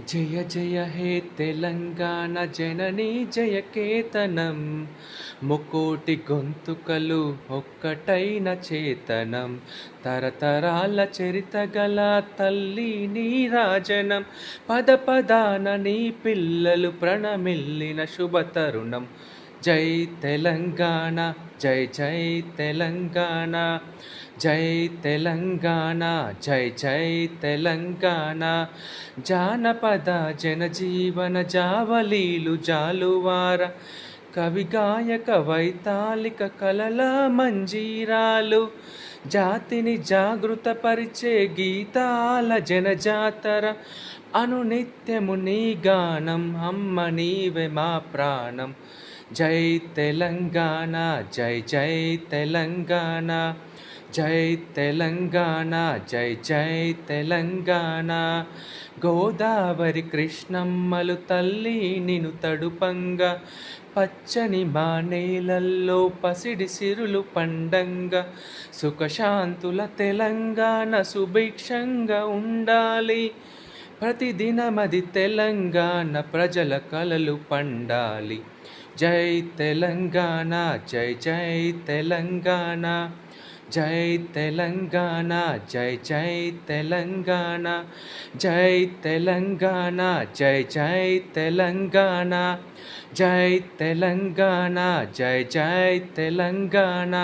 జయ జయ హే తెలంగాణ జననీ జయ కేతనం. ముకోటి గొంతుకలు ఒక్కటైన చేతనం. తరతరాల చరిత గల తల్లి నీరాజనం పద పదాన నీ పిల్లలు ప్రణమిల్లిన శుభతరుణం జై తెలంగాణ జై జై తెలంగాణ జై తెలంగాణ జై జై తెలంగాణ. జానపద జనజీవన జావలీలు జాలువార కవి గాయక వైతాళిక కలల మంజీరాలు జాతిని జాగృతపరిచే గీతాల జనజాతర అనునిత్యము నీ గానం అమ్మ నీవే మా ప్రాణం. జై తెలంగాణ జై జై తెలంగాణ జై తెలంగాణ జై జై తెలంగాణ. గోదావరి కృష్ణమ్మలు తల్లి నిను తడుపంగా పచ్చని మా నేలల్లో పసిడి సిరులు పండంగా సుఖశాంతుల తెలంగాణ సుభిక్షంగా ఉండాలి. ప్రతిదినమది తెలంగాణ ప్రజల కలలు పండాలి. జై తెలంగాణ జై జై తెలంగాణ. జై తెలంగాణ జై జై తెలంగాణ. జై తెలంగాణ జై జై తెలంగాణ. జై తెలంగాణ జై జై తెలంగాణ.